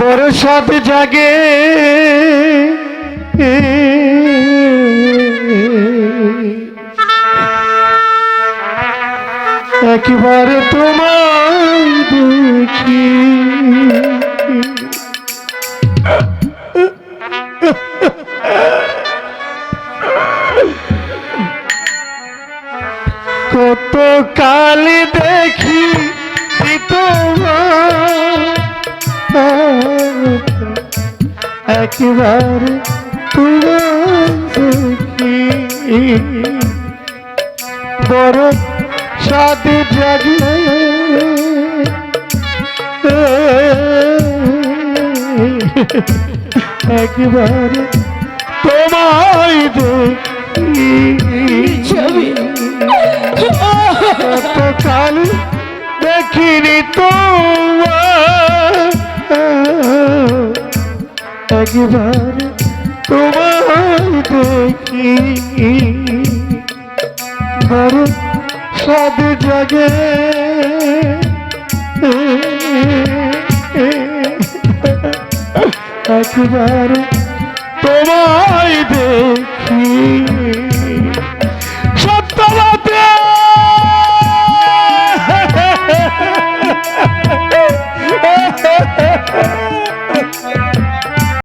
বড় সাথ জাগে। একবারে তোমায় দেখি। কত কাল দেখি একবার তোমার দেখি। বড় সাদ জাগে একবার তোমায় ছবি। কতকাল দেখিনি তো একবার তোমায় দেখি। দারুণ সব জাগে। একবার তোমায় দেখি। সত্যলাতে